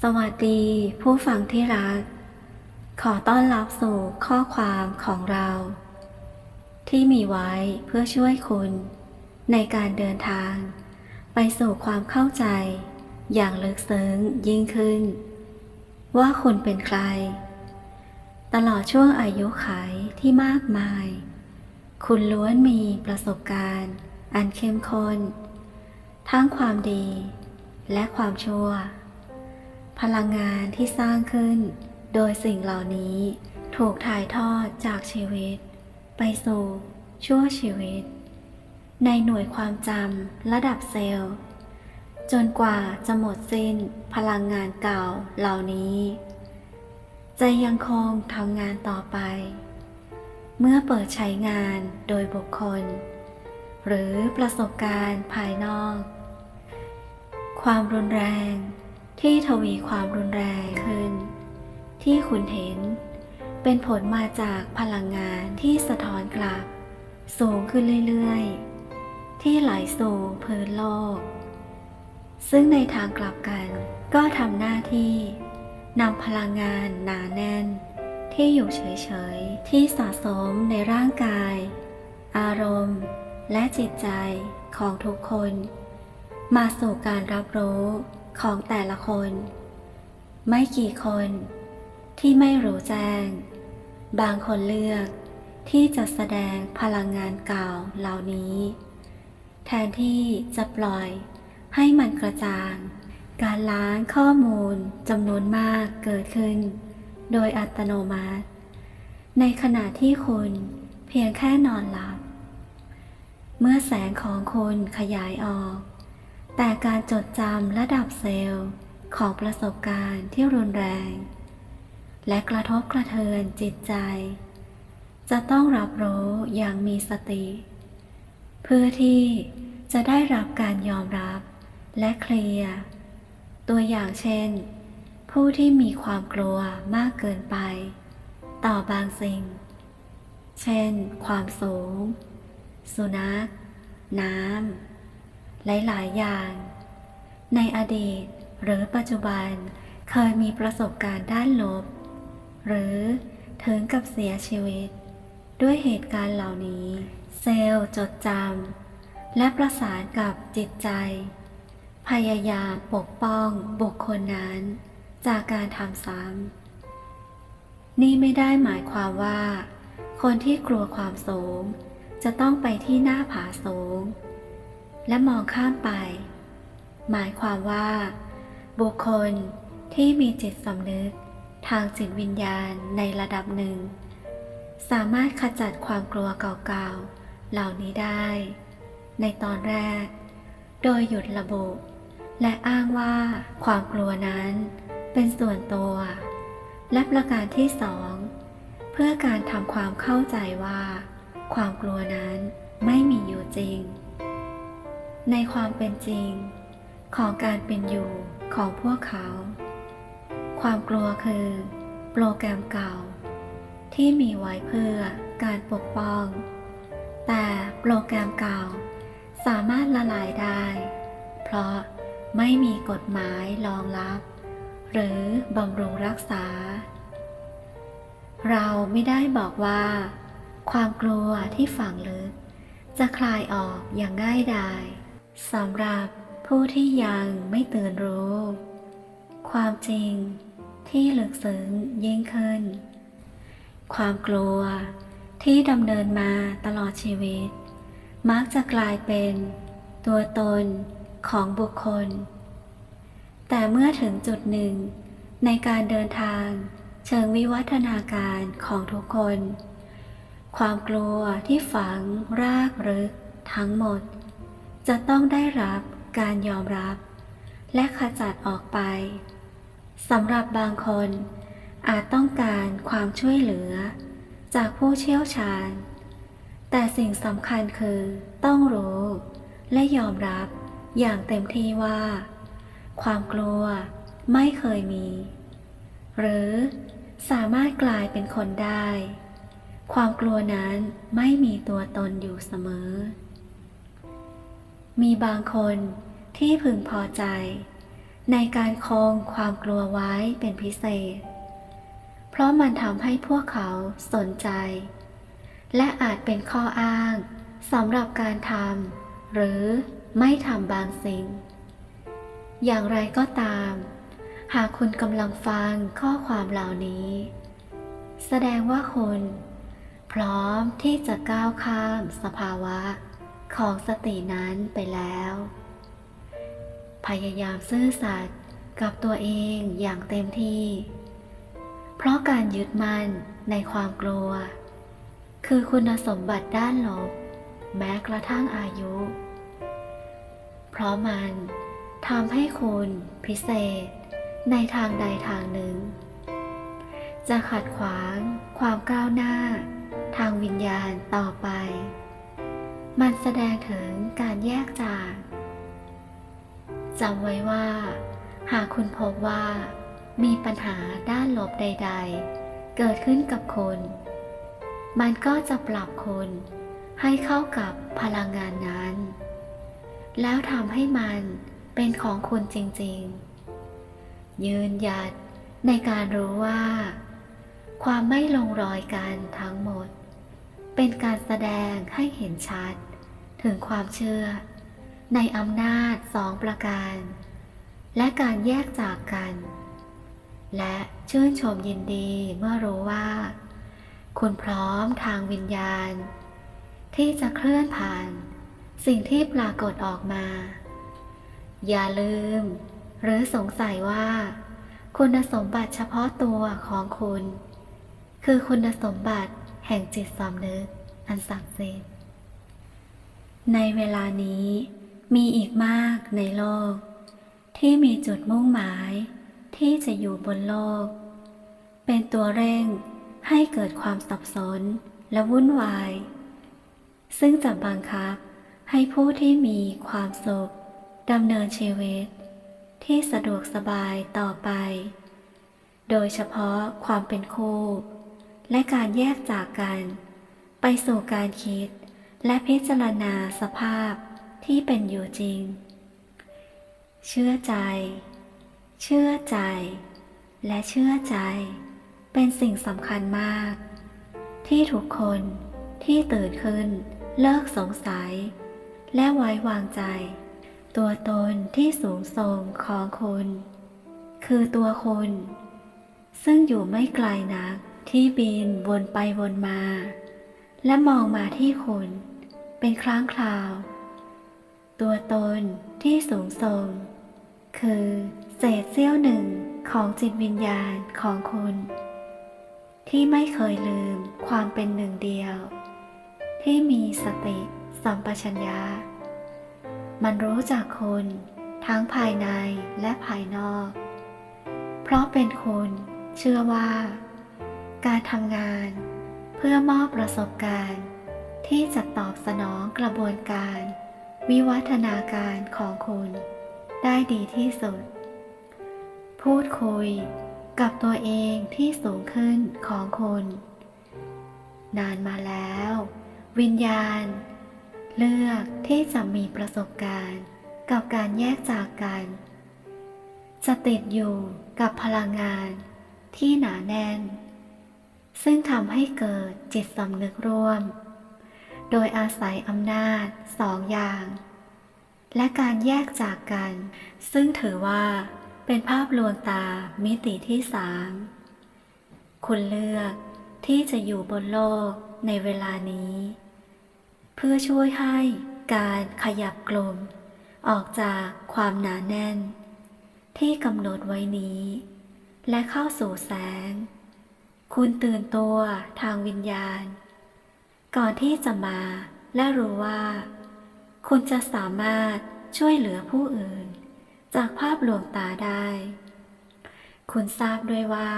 สวัสดีผู้ฟังที่รัก ขอต้อนรับสู่ข้อความของเรา ที่มีไว้เพื่อช่วยคุณ ในการเดินทาง ไปสู่ความเข้าใจ อย่างลึกซึ้งยิ่งขึ้น ว่าคุณเป็นใคร ตลอดช่วงอายุขัยที่มากมาย คุณล้วนมีประสบการณ์ อันเข้มข้นทั้งความดีและความชั่ว พลังงานที่สร้างขึ้น โดยสิ่งเหล่านี้ถูกถ่ายทอดจากชีวิต ไปสู่ชั่วชีวิต ในหน่วยความจำระดับเซลล์ จนกว่าจะหมดสิ้นพลังงานเก่าเหล่านี้ จะยังคงทำงานต่อไป เมื่อเปิดใช้งานโดยบุคคล หรือประสบการณ์ภายนอก ความรุนแรง ที่ทวีความรุนแรงขึ้น ที่คุณเห็น เป็นผลมาจากพลังงานที่สะท้อนกลับ สูงขึ้นเรื่อยๆ ที่ไหลสู่พื้นโลก ซึ่งในทางกลับกันก็ทำหน้าที่นำพลังงานหนาแน่น ที่อยู่เฉยๆ ที่สะสมในร่างกาย อารมณ์ และจิตใจของทุกคน มาสู่การรับรู้ ของแต่ละคน ไม่กี่คนที่ไม่รู้แจ้ง บางคนเลือกที่จะแสดงพลังงานเก่าเหล่านี้ แทนที่จะปล่อยให้มันกระจาง การล้างข้อมูลจำนวนมากเกิดขึ้น โดยอัตโนมัติ ในขณะที่คุณเพียงแค่นอนหลับ เมื่อแสงของคุณขยายออก แต่การจดจำระดับเซลล์ของประสบการณ์ที่รุนแรง และกระทบกระเทือนจิตใจ จะต้องรับรู้อย่างมีสติ เพื่อที่จะได้รับการยอมรับและเคลียร์ตัวอย่างเช่น ผู้ที่มีความกลัวมากเกินไป ต่อบางสิ่ง เช่น ความสูง สุนัข น้ำ หลายๆ อย่าง ในอดีตหรือปัจจุบันเคยมีประสบการณ์ด้านลบ หรือถึงกับเสียชีวิต ด้วยเหตุการณ์เหล่านี้ เซลล์จดจำและประสานกับจิตใจ พยายามปกป้องบุคคลนั้น จากการทำซ้ำนี่ไม่ได้หมายความว่า คนที่กลัวความสูง จะต้องไปที่หน้าผาสูง และมองข้ามไป หมายความว่า บุคคลที่มีจิตสำนึกทางจิตวิญญาณในระดับหนึ่ง สามารถขจัดความกลัวเก่าๆ เหล่านี้ได้ ในตอนแรก โดยหยุดระบุ และอ้างว่าความกลัวนั้นเป็นส่วนตัว และประการที่สองเพื่อการทำความเข้าใจว่า ความกลัวนั้นไม่มีอยู่จริง ในความเป็นจริง ของการเป็นอยู่ของพวกเขา ความกลัวคือ โปรแกรมเก่า ที่มีไว้เพื่อการปกป้อง แต่โปรแกรมเก่า สามารถละลายได้ เพราะไม่มีกฎหมายรองรับ หรือบำรุงรักษา เราไม่ได้บอกว่า ความกลัวที่ฝังลึกจะคลายออกอย่างง่ายดาย สำหรับผู้ที่ยังไม่ตื่นรู้ ความจริงที่ลึกซึ้งยิ่งขึ้น ความกลัวที่ดำเนินมาตลอดชีวิต มักจะกลายเป็นตัวตนของบุคคล แต่เมื่อถึงจุดหนึ่งในการเดินทางเชิงวิวัฒนาการของทุกคน ความกลัวที่ฝังรากลึกทั้งหมด จะต้องได้รับการยอมรับ และขจัดออกไปสำหรับบางคน อาจต้องการความช่วยเหลือ จากผู้เชี่ยวชาญ แต่สิ่งสำคัญคือต้องรู้ และยอมรับอย่างเต็มที่ว่า ความกลัวไม่เคยมี หรือสามารถกลายเป็นคนได้ ความกลัวนั้นไม่มีตัวตนอยู่เสมอ มีบางคนที่พึงพอใจ ในการคงความกลัวไว้เป็นพิเศษ เพราะมันทำให้พวกเขาสนใจ และอาจเป็นข้ออ้างสำหรับการทำหรือไม่ทำบางสิ่ง อย่างไรก็ตาม หากคุณกำลังฟังข้อความเหล่านี้ แสดงว่าคุณ พร้อมที่จะก้าวข้ามสภาวะ ของสตินั้นไปแล้ว พยายามซื่อสัตย์กับตัวเองอย่างเต็มที่ เพราะการยึดมั่นในความกลัว คือคุณสมบัติด้านลบ แม้กระทั่งอายุ เพราะมันทำให้คุณพิเศษในทางใดทางหนึ่ง จะขัดขวางความก้าวหน้า ทางวิญญาณต่อไป มันแสดงถึงการแยกจากจำไว้ว่า หากคุณพบว่ามีปัญหาด้านลบใด ๆ เกิดขึ้นกับคุณ มันก็จะปรับคุณให้เข้ากับพลังงานนั้น แล้วทำให้มันเป็นของคุณจริงๆ ยืนหยัดในการรู้ว่า ความไม่ลงรอยกันทั้งหมด เป็นการแสดงให้เห็นชัด ถึงความเชื่อ ในอำนาจสองประการ และการแยกจากกัน และชื่นชมยินดีเมื่อรู้ว่า คุณพร้อมทางวิญญาณ ที่จะเคลื่อนผ่าน สิ่งที่ปรากฏออกมา อย่าลืม หรือสงสัยว่า คุณสมบัติเฉพาะตัวของคุณ คือคุณสมบัติ แห่งจิตสำนึกอันศักดิ์สิทธิ์ ในเวลานี้มีอีกมากในโลก ที่มีจุดมุ่งหมาย ที่จะอยู่บนโลก เป็นตัวเร่งให้เกิดความสับสนและวุ่นวาย ซึ่งจะบังคับให้ผู้ที่มีความสุขดำเนินชีวิต ที่สะดวกสบายต่อไป โดยเฉพาะความเป็นคู่ และการแยกจากกัน ไปสู่การคิด และพิจารณาสภาพที่เป็นอยู่จริง เชื่อใจ เชื่อใจ และเชื่อใจ เป็นสิ่งสำคัญมาก ที่ทุกคนที่ตื่นขึ้นเลิกสงสัย และไว้วางใจ ตัวตนที่สูงส่งของคุณ คือตัวคุณ ซึ่งอยู่ไม่ไกลนัก ที่บินวนไปวนมา และมองมาที่คุณ เป็นครั้งคราว ตัวตนที่สูงส่ง คือเศษเสี้ยวหนึ่งของจิตวิญญาณของคุณ ที่ไม่เคยลืมความเป็นหนึ่งเดียว ที่มีสติสัมปชัญญะมันรู้จักคุณทั้งภายในและภายนอก เพราะเป็นคุณเชื่อว่า การทำงาน เพื่อมอบประสบการณ์ ที่จะตอบสนองกระบวนการ วิวัฒนาการของคุณ ได้ดีที่สุด พูดคุยกับตัวเองที่สูงขึ้นของคุณ นานมาแล้ว วิญญาณ เลือกที่จะมีประสบการณ์ กับการแยกจากกันจะติดอยู่กับพลังงานที่หนาแน่น ซึ่งทำให้เกิดจิตสำนึกร่วม โดยอาศัยอำนาจสองอย่าง และการแยกจากกัน ซึ่งถือว่าเป็นภาพลวงตามิติที่สามคุณเลือกที่จะอยู่บนโลกในเวลานี้ เพื่อช่วยให้การขยับกลมออกจากความหนาแน่น ที่กำหนดไว้นี้ และเข้าสู่แสง คุณตื่นตัวทางวิญญาณ ก่อนที่จะมาและรู้ว่า คุณจะสามารถช่วยเหลือผู้อื่น จากภาพลวงตาได้ คุณทราบด้วยว่า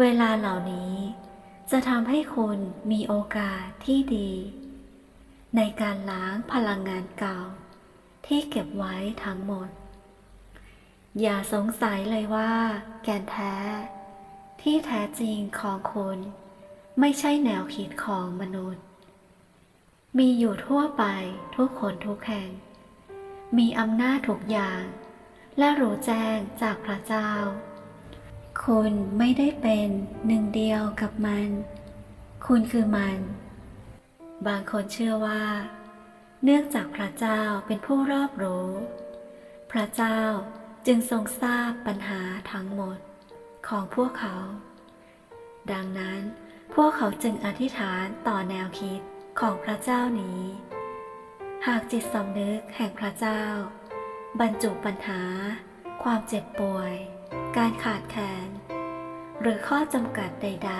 เวลาเหล่านี้ จะทำให้คุณมีโอกาสที่ดี ในการล้างพลังงานเก่า ที่เก็บไว้ทั้งหมด อย่าสงสัยเลยว่า แกนแท้ ที่แท้จริงของคุณไม่ใช่แนวคิดของมนุษย์ มีอยู่ทั่วไปทุกคนทุกแห่ง มีอำนาจทุกอย่าง และรู้แจ้งจากพระเจ้า คุณไม่ได้เป็นหนึ่งเดียวกับมัน คุณคือมัน บางคนเชื่อว่า เนื่องจากพระเจ้าเป็นผู้รอบรู้ พระเจ้าจึงทรงทราบปัญหาทั้งหมด ของพวกเขา ดังนั้นพวกเขาจึงอธิษฐานต่อแนวคิดของพระเจ้านี้ หากจิตสำนึกแห่งพระเจ้า บรรจุปัญหา ความเจ็บป่วย การขาดแคลนหรือข้อจำกัดใด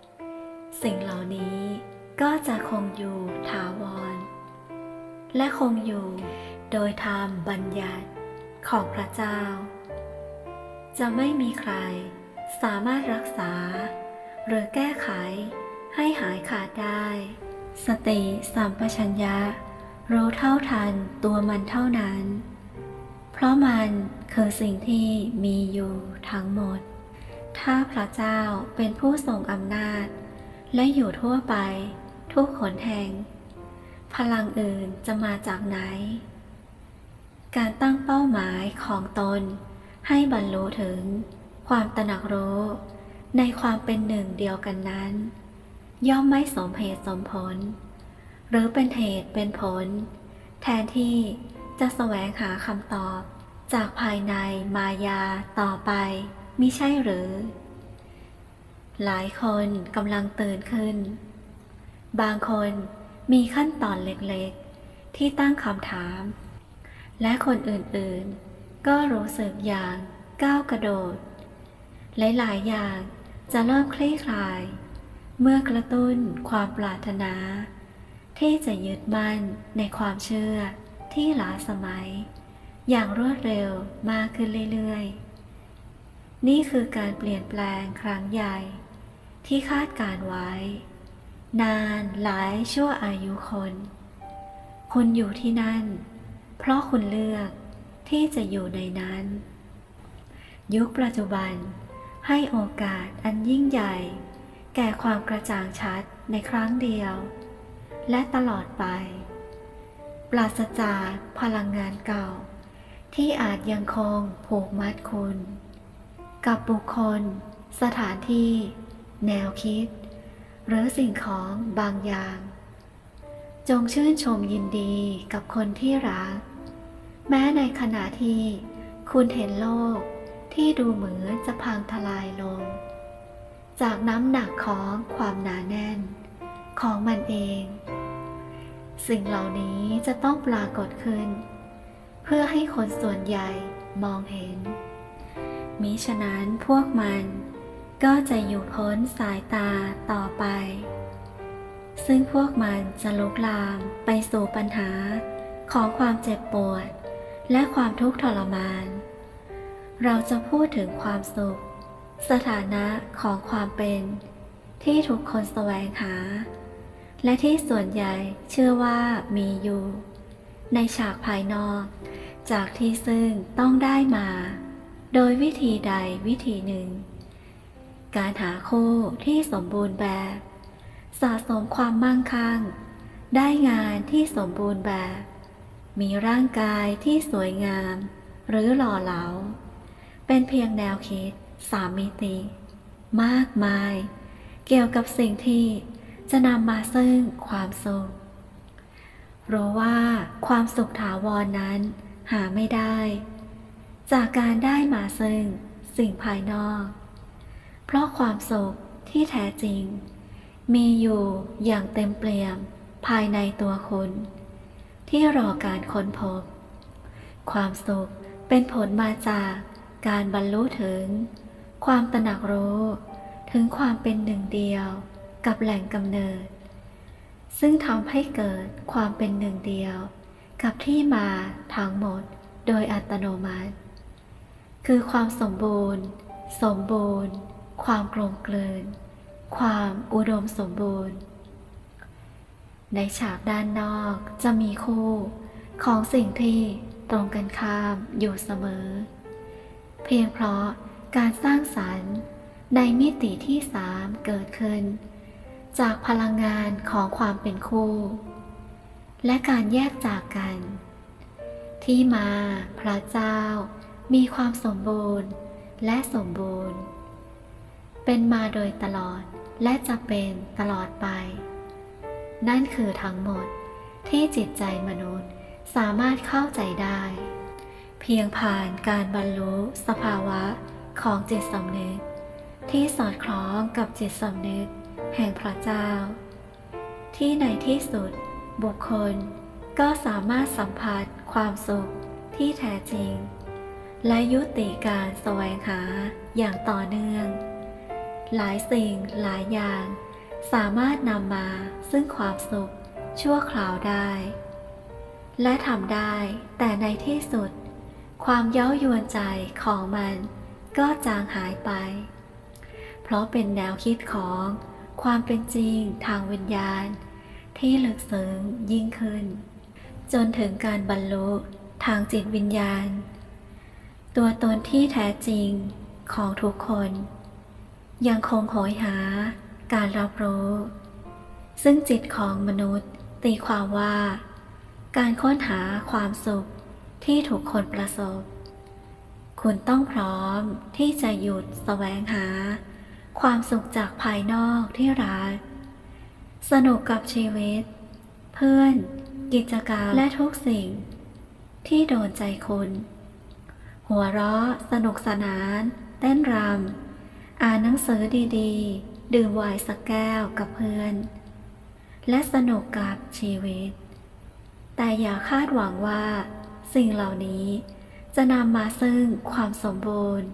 ๆ สิ่งเหล่านี้ก็จะคงอยู่ถาวร และคงอยู่โดยธรรมบัญญัติของพระเจ้า จะไม่มีใคร สามารถรักษา หรือแก้ไข ให้หายขาดได้ สติสัมปชัญญะ รู้เท่าทันตัวมันเท่านั้น เพราะมันคือสิ่งที่มีอยู่ทั้งหมด ถ้าพระเจ้าเป็นผู้ทรงอำนาจ และอยู่ทั่วไป ทุกขนแห่ง พลังอื่นจะมาจากไหน การตั้งเป้าหมายของตน ให้บรรลุถึง ความตระหนักรู้ ในความเป็นหนึ่งเดียวกันนั้น ย่อมไม่สมเหตุสมผล หรือเป็นเหตุเป็นผล แทนที่จะแสวงหาคำตอบ จากภายในมายาต่อไปมิใช่หรือ หลายคนกำลังตื่นขึ้น บางคนมีขั้นตอนเล็กๆ ที่ตั้งคำถาม และคนอื่นๆ ก็รู้สึกอย่างก้าวกระโดด หลายๆ อย่างจะเริ่มคลี่คลาย เมื่อกระตุ้นความปรารถนา ที่จะยึดมั่นในความเชื่อที่ล้าสมัย อย่างรวดเร็วมากขึ้นเรื่อย ๆ นี่คือการเปลี่ยนแปลงครั้งใหญ่ ที่คาดการไว้ นานหลายชั่วอายุคน คุณอยู่ที่นั่น เพราะคุณเลือก ที่จะอยู่ในนั้น ยุคปัจจุบันให้โอกาสอันยิ่งใหญ่ แก่ความกระจ่างชัดในครั้งเดียว และตลอดไป ปราศจากพลังงานเก่า ที่อาจยังคงผูกมัดคุณ กับบุคคล สถานที่ แนวคิด หรือสิ่งของบางอย่าง จงชื่นชมยินดีกับคนที่รัก แม้ในขณะที่คุณเห็นโลกที่ดูเหมือนจะพังทลายลง จากน้ำหนักของความหนาแน่นของมันเอง สิ่งเหล่านี้จะต้องปรากฏขึ้น เพื่อให้คนส่วนใหญ่มองเห็น มิฉะนั้นพวกมันก็จะอยู่พ้นสายตาต่อไป ซึ่งพวกมันจะลุกลามไปสู่ปัญหาของความเจ็บปวด และความทุกข์ทรมาน เราจะพูดถึงความสุข สถานะของความเป็น ที่ทุกคนแสวงหา และที่ส่วนใหญ่เชื่อว่ามีอยู่ ในฉากภายนอก จากที่ซึ่งต้องได้มา โดยวิธีใดวิธีหนึ่ง การหาคู่ที่สมบูรณ์แบบ สะสมความมั่งคั่ง ได้งานที่สมบูรณ์แบบ มีร่างกายที่สวยงาม หรือหล่อเหลา เป็นเพียงแนวคิดสามมิติ มากมาย เกี่ยวกับสิ่งที่จะนำมาซึ่งความสุข รู้ว่าความสุขถาวรนนั้นหาไม่ได้ จากการได้มาซึ่งสิ่งภายนอก เพราะความสุขที่แท้จริง มีอยู่อย่างเต็มเปี่ยมภายในตัวคุณ ที่รอการค้นพบ ความสุขเป็นผลมาจากการบรรลุถึง ความตระหนักรู้ ถึงความเป็นหนึ่งเดียวกับแหล่งกำเนิด ซึ่งทำให้เกิดความเป็นหนึ่งเดียว กับที่มาทั้งหมดโดยอัตโนมัติ คือความสมบูรณ์ สมบูรณ์ ความกลมกลืน ความอุดมสมบูรณ์ ในฉากด้านนอกจะมีคู่ ของสิ่งที่ตรงกันข้ามอยู่เสมอ เพียงเพราะการสร้างสรรค์ในมิติที่สามเกิดขึ้น จากพลังงานของความเป็นคู่ และการแยกจากกัน ที่มาพระเจ้ามีความสมบูรณ์และสมบูรณ์ เป็นมาโดยตลอดและจะเป็นตลอดไป นั่นคือทั้งหมดที่จิตใจมนุษย์สามารถเข้าใจได้ เพียงผ่านการบรรลุสภาวะของจิตสำนึก ที่สอดคล้องกับจิตสำนึก แห่งพระเจ้า ที่ในที่สุด บุคคลก็สามารถสัมผัสความสุขที่แท้จริง และยุติการแสวงหาอย่างต่อเนื่อง หลายสิ่งหลายอย่าง สามารถนำมาซึ่งความสุข ชั่วคราวได้ และทำได้แต่ในที่สุด ความเย้ายวนใจของมันก็จางหายไป เพราะเป็นแนวคิดของความเป็นจริงทางวิญญาณ ที่ลึกซึ้งยิ่งขึ้น จนถึงการบรรลุทางจิตวิญญาณ ตัวตนที่แท้จริงของทุกคน ยังคงโหยหา การรับรู้ ซึ่งจิตของมนุษย์ตีความว่า การค้นหาความสุขที่ทุกคนประสบ คุณต้องพร้อมที่จะหยุดแสวงหา ความสุขจากภายนอกที่รัก สนุกกับชีวิต เพื่อน กิจกรรมและทุกสิ่ง ที่โดนใจคุณ หัวเราะสนุกสนาน เต้นรำอ่านหนังสือดีๆ ดื่มไวน์สักแก้วกับเพื่อน และสนุกกับชีวิต แต่อย่าคาดหวังว่า สิ่งเหล่านี้จะนำมาซึ่งความสมบูรณ์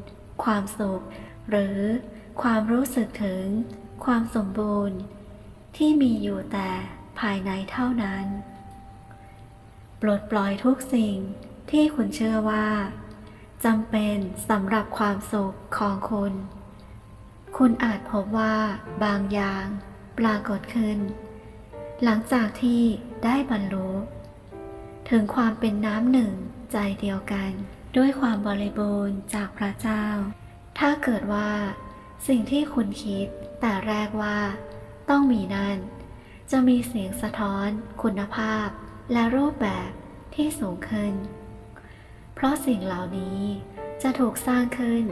ความสุข หรือความรู้สึกถึงความสมบูรณ์ ที่มีอยู่แต่ภายในเท่านั้น ปลดปล่อยทุกสิ่งที่คุณเชื่อว่าจำเป็นสำหรับความสุขของคุณ คุณอาจพบว่าบางอย่างปรากฏขึ้น หลังจากที่ได้บรรลุถึงความเป็นน้ำหนึ่งใจเดียวกัน ด้วยความบริบูรณ์จากพระเจ้า ถ้าเกิดว่า สิ่งที่คุณคิดแต่แรกว่า ต้องมีนั่น จะมีเสียงสะท้อนคุณภาพและรูปแบบที่สูงขึ้น เพราะสิ่งเหล่านี้จะถูกสร้างขึ้น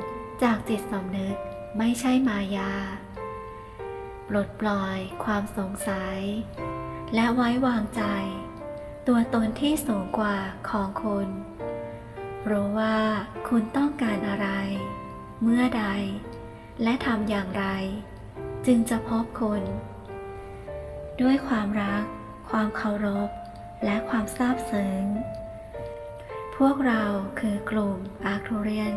จากจิตสำนึก ไม่ใช่มายา ปลดปล่อยความสงสัย และไว้วางใจ ตัวตนที่สูงกว่าของคุณรู้ว่าคุณต้องการอะไร เมื่อใด และทำอย่างไร จึงจะพบคุณ ด้วยความรัก ความเคารพ และความซาบซึ้งพวกเราคือกลุ่มอาร์ทูเรียน